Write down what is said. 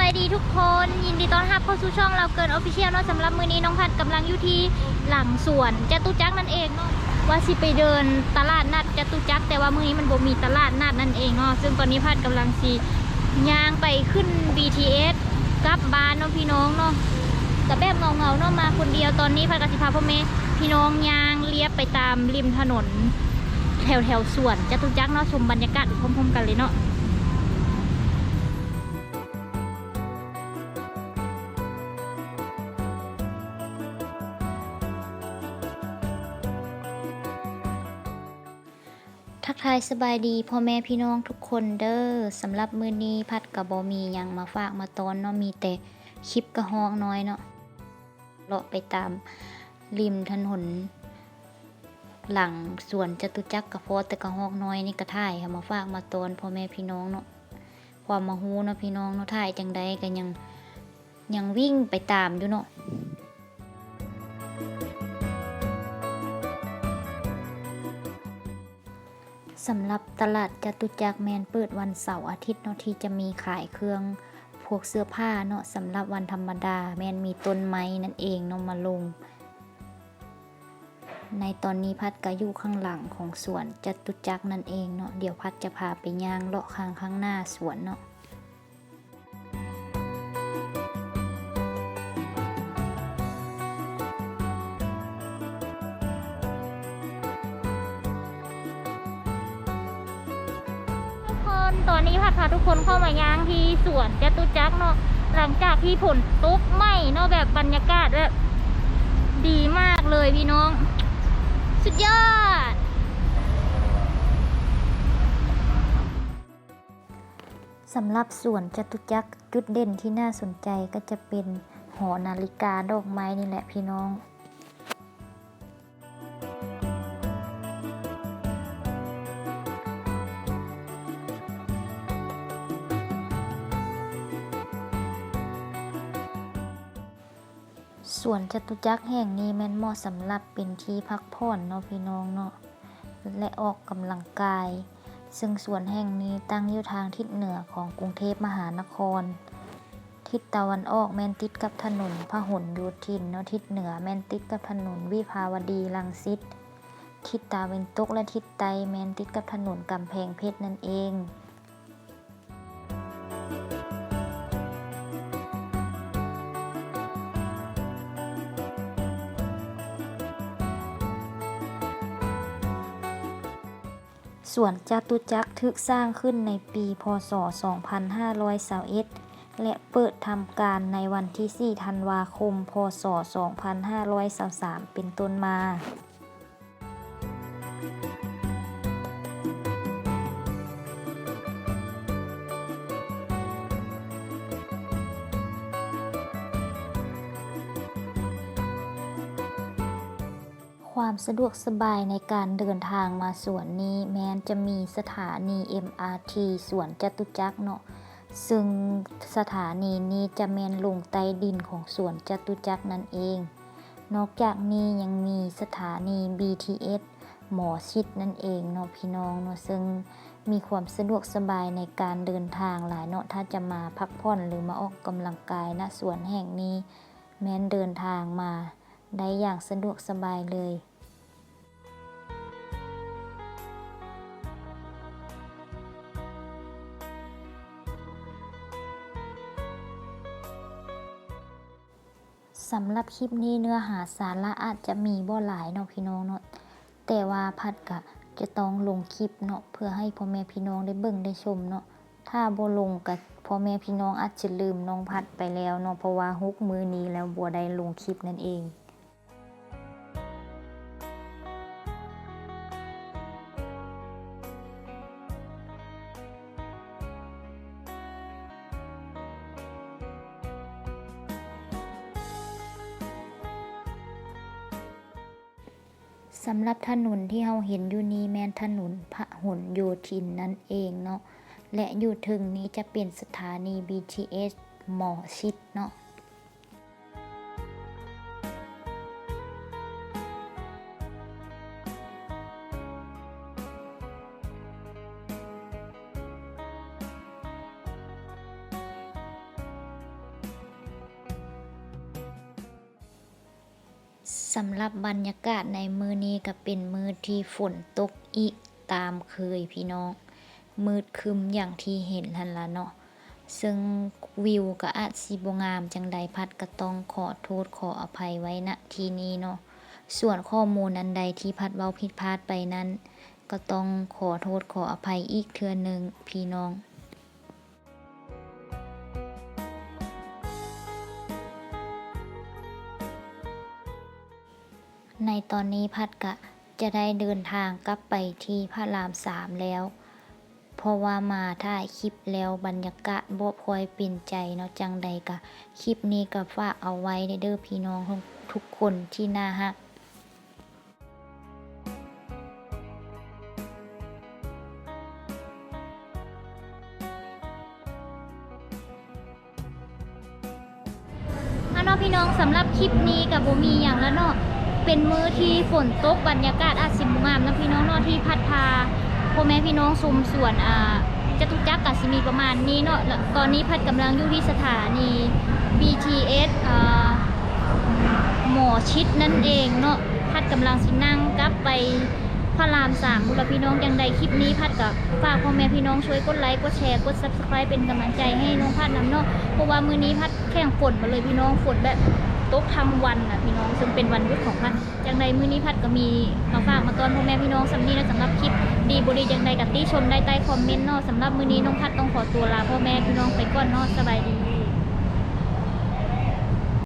บายดีทุกคน ยินดีต้อนรับเข้าสู่ช่องเราเกินออฟฟิเชียลเนาะสำหรับมือนี้น้องพัดกำลังอยู่ที่หลังสวนจตุจักรนั่นเองเนาะว่าสิไปเดินตลาดนัดจตุจักรแต่ว่ามือนี้มันบ่มีตลาดนัดนั่นเองเนาะซึ่งตอนนี้พัดกำลังสิย่างไปขึ้น BTS กลับบ้านเนาะพี่น้องเนาะแต่แบบเงาเงาเนาะมาคนเดียวตอนนี้พัดกสิพาพ่อแม่พี่น้องย่างเลียบไปตามริมถนน แถวแถวสวนจตุจักรเนาะชมบรรยากาศพร้อมๆกันเลยเนาะ ทักทายสบายดีพ่อแม่พี่น้องทุกคนเด้อสำหรับมือนี้พัดกับบอมียังมาฝากมาตอนเนาะมีแต่คลิปกระหองน้อยเนาะเลาะไปตามริมถนน หลังสวนจตุจักรกระเพาะแต่กระหอกน้อยนี่กระถ่ายค่ะมาฝากมาตอนพ่อแม่พี่น้องเนาะความมาฮู้เนาะพี่น้องเนาะถ่ายจังใดก็ยังยังวิ่งไปตามอยู่เนาะ สำหรับตลาดจตุจักรแมนเปิดวันเสาร์อาทิตย์เนาะที่จะมีขายเครื่องพวกเสื้อผ้าเนาะสำหรับวันธรรมดาแมนมีต้นไม้นั่นเองเนาะมาลง ในตอนนี้พัดก็อยู่ข้างหลังของสวนจตุจักรนั่นเองเนาะเดี๋ยวพัดจะพาไปย่างเลาะข้างข้างหน้าสวนเนาะ นตอนนี้พัดพาทุกคนเข้ามาย่างที่สวนจตุจักรเนาะหลังจากที่ฝนตกไหมเนาะแบบบรรยากาศแบบดีมากเลยพี่น้อง สุดยอด สำหรับสวนจตุจักรจุดเด่นที่น่าสนใจก็จะเป็นหอนาฬิกาดอกไม้นี่แหละพี่น้อง ส่วนจตุจักรแห่งนี้แม่นเหมาะสำหรับเป็นที่พักผ่อนเนาะพี่น้องเนาะและออกกำลังกาย ซึ่งสวนแห่งนี้ตั้งอยู่ทางทิศเหนือของกรุงเทพมหานคร ทิศตะวันออกแม่นติดกับถนนพหลโยธินเนาะทิศเหนือแม่นติดกับถนนวิภาวดีรังสิตทิศตะวันตกและทิศใต้แม่นติดกับถนนกำแพงเพชรนั่นเอง สวนจตุจักรทึกสร้างขึ้นในปีพศ 2521และเปิดทำการในวันที่ 4 ธันวาคม พศ 2523 เป็นต้นมา ความสะดวกสบายในการเดินทางมาสวนนี้ แม้นจะมีสถานี MRT สวนจตุจักรเนาะซึ่งสถานีนี้จะแมนลงใต้ดินของสวนจตุจักรนั่นเอง นอกจากนี้ยังมีสถานี BTS หมอชิดนั่นเองเนาะพี่น้องเนาะซึ่งมีความสะดวกสบายในการเดินทางหลายเนาะถ้าจะมาพักผ่อนหรือมาออกกำลังกายณสวนแห่งนี้ แม้นเดินทางมาได้อย่างสะดวกสบายเลย สำหรับคลิปนี้เนื้อหาสาระอาจจะมีบ่หลายเนาะพี่น้องเนาะแต่ว่าพัดกะจะต้องลงคลิปเนาะเพื่อให้พ่อแม่พี่น้องได้เบิ่งได้ชมเนาะถ้าบ่ลงกับพ่อแม่พี่น้องอาจจะลืมน้องพัดไปแล้วเนาะเพราะว่าฮุกมือนี้แล้วบัวได้ลงคลิปนั่นเอง สำหรับถนนที่เราเห็นอยู่นี้แม่นถนนพระหลโยธินนั่นเองเนาะและอยู่ถึงนี้จะเป็นสถานี BTS หมอชิดเนาะ สำหรับบรรยากาศในมือนี้ก็เป็นมือที่ฝนตกอีกตามเคยพี่น้อง มืดคึมอย่างที่เห็นทันละเนาะซึ่งวิวก็อาจสิบงามจังใดพัดก็ต้องขอโทษขออภัยไว้ณที่นี้เนาะส่วนข้อมูลอันใดที่พัดเว้าผิดพลาดไปนั้น ก็ต้องขอโทษขออภัยอีกเทื่อหนึงพี่น้อง ในตอนนี้พัดกะจะได้เดินทางกลับไปที่พระรามสามแล้ว เพราะว่ามาถ่ายคลิปแล้วบรรยากาศบ่คอยเป็นใจเนาะจังใดกะ คลิปนี้ก็ฝากเอาไว้เด้อพี่น้องทุกคนที่น่าฮักอะเนาะพี่น้องสำหรับคลิปนี้กับบ่มีอย่างล้วเนาะ เป็นมื้อที่ฝนตกบรรยากาศอาจสิบ่งามนะพี่น้องเนาะที่พัดพาพ่อแม่พี่น้องชุมสวนอ่าจตุจักรก็สิมีประมาณนี้เนาะตอนนี้พัดกำลังอยู่ที่สถานี BTS อ่าหมอชิดนั่นเองเนาะพัดกำลังสินั่งกลับไปพระรามสามบุรพี่น้องยังใดคลิปนี้พัดกับฝากพ่อแม่พี่น้องช่วยกดไลค์กดแชร์กด subscribe เป็นกำลังใจให้น้องพัดนำเนาะเพราะว่ามื้อนี้พัดแข่งฝนมาเลยพี่น้องฝนแบบ ตกทำวันน่ะพี่น้องซึ่งเป็นวันหยุดของพัดจังใดมื้อนี้พัดก็มีมาฝากมาตอนพ่อแม่พี่น้องสำนี้นะสำหรับคลิปดีบริจังใดกับที่ชมได้ใต้คอมเมนต์เนาะสำหรับมื้อนี้น้องพัดต้องขอตัวลาพ่อแม่พี่น้องไปก่อนเนาะสบายดี